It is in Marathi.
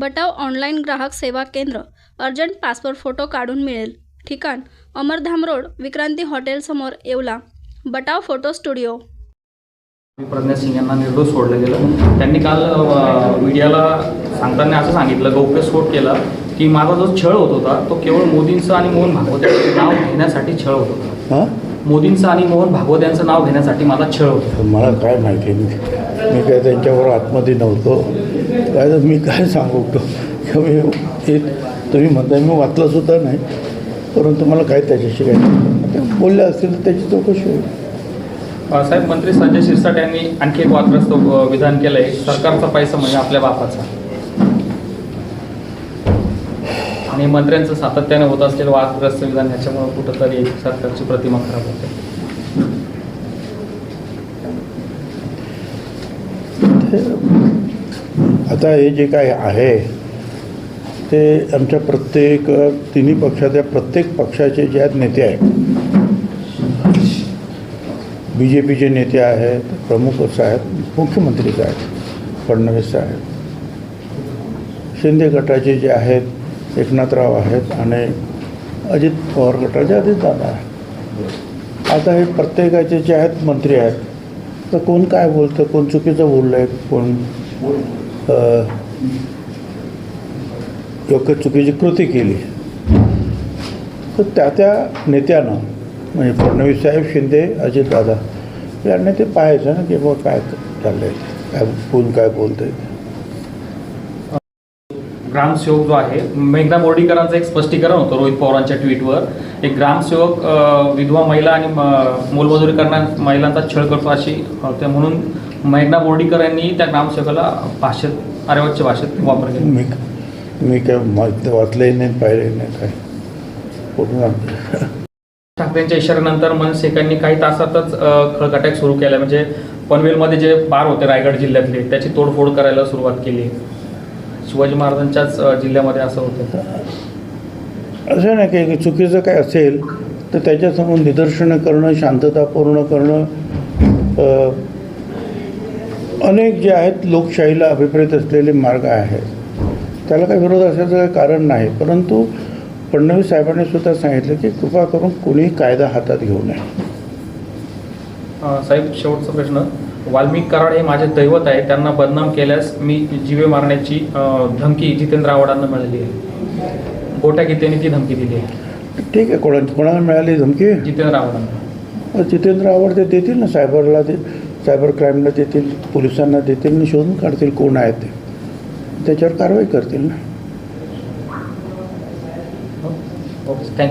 बटाव ऑनलाईन ग्राहक सेवा केंद्र अर्जंट पासपोर्ट फोटो काढून मिळेल. ठिकाण अमरधाम रोड विक्रांती हॉटेलसमोर Yeola. Batav photo studio. Pragya Singh यांना निर्दोष सोडलं गेलं. त्यांनी काल मीडियाला सांगताना असं सांगितलं गौप्यस्फोट केला की माझा जो छळ होत होता तो केवळ मोदींचं आणि मोहन भागवत यांचं नाव घेण्यासाठी छळ होत होता. मोदींचं आणि मोहन भागवत यांचं नाव घेण्यासाठी माझा छळ होता. मला काय माहिती मी मी काय त्यांच्यावर आतमध्ये नव्हतो. काय तर मी काय सांगू? तो मी हे तुम्ही म्हणताय मी वाचलं सुद्धा नाही परंतु मला काय त्याच्याशी काय ते बोलले असतील तर त्याची चौकशी होईल. साहेब मंत्री संजय शिरसाट यांनी आणखी एक वादग्रस्त विधान केलं आहे सरकारचा पैसा म्हणजे आपल्या बापाचा. आणि मंत्र्यांचं सातत्याने होत असलेलं वादग्रस्त विधान ह्याच्यामुळे कुठंतरी सरकारची प्रतिमा खराब होते. आता हे जे काय आहे ते आमच्या प्रत्येक तिन्ही पक्षातल्या प्रत्येक पक्षाचे जे आहेत नेते आहेत. बी जे पीचे नेते आहेत प्रमुख साहेब मुख्यमंत्री मुख्यमंत्रीच आहेत फडणवीस साहेब. शिंदे गटाचे जे आहेत एकनाथराव आहेत आणि अजित पवार गटाचे अजित दादा आहेत. आता हे प्रत्येकाचे जे आहेत मंत्री आहेत तर कोण काय बोलतं कोण चुकीचं बोललं आहे कोण योग्य चुकीची कृती केली. तर त्या त्या नेत्यानं म्हणजे फडणवीस साहेब शिंदे अजितदादा यांनी ते पाहायचं ना की बाबा काय चाललंय काय कोण काय बोलतंय. ग्रामसेवक जो आहे मेघना बोर्डीकरांचं एक स्पष्टीकरण होतं रोहित पवारांच्या ट्विटवर. एक ग्रामसेवक विधवा महिला आणि मोलमजुरी करणाऱ्या महिलांचा छळ करतो अशी म्हणून मेघना बोर्डीकर यांनी त्या ग्रामसेवकाला भाषेत आरेवाच्या भाषेत वापर केला. मी मी काय मा- वाचलंही नाही पाहिलंही नाही काय. आणलं? ठाकरेंच्या इशाऱ्यानंतर मनसेकांनी काही तासातच अ, खळकाट्याक सुरू केला. म्हणजे पनवेलमध्ये जे बार होते रायगड जिल्ह्यातले त्याची तोडफोड करायला सुरुवात केली. शिवाजी महाराजांच्याच जिल्ह्यामध्ये असं होतं. असं नाही की चुकीचं काय असेल तर त्याच्यासमोर निदर्शनं करणं शांततापूर्ण करणं अनेक जे आहेत लोकशाहीला अभिप्रेत असलेले मार्ग आहेत. त्याला काही विरोध असण्याचं काही कारण नाही परंतु फडणवीस साहेबांनी सुद्धा सांगितलं की कृपा करून कोणीही कायदा हातात घेऊ नये. साहेब शेवटचा प्रश्न. वाल्मिक कराड हे माझे दैवत आहे. त्यांना बदनाम केल्यास मी जीवे मारण्याची अ, धमकी जितेंद्र आव्हाडांना मिळाली आहे. गोट्या गीतेने ती धमकी दिली आहे. ठीक आहे कोणा कोणाला मिळाली धमकी? जितेंद्र आव्हाडांना. जितेंद्र आव्हाड ते देतील ना सायबरला ते? सायबर क्राईमला देतील पोलिसांना देतील आणि शोधून काढतील कोण आहेत ते. त्याच्यावर कारवाई करतील ना. थँक्यू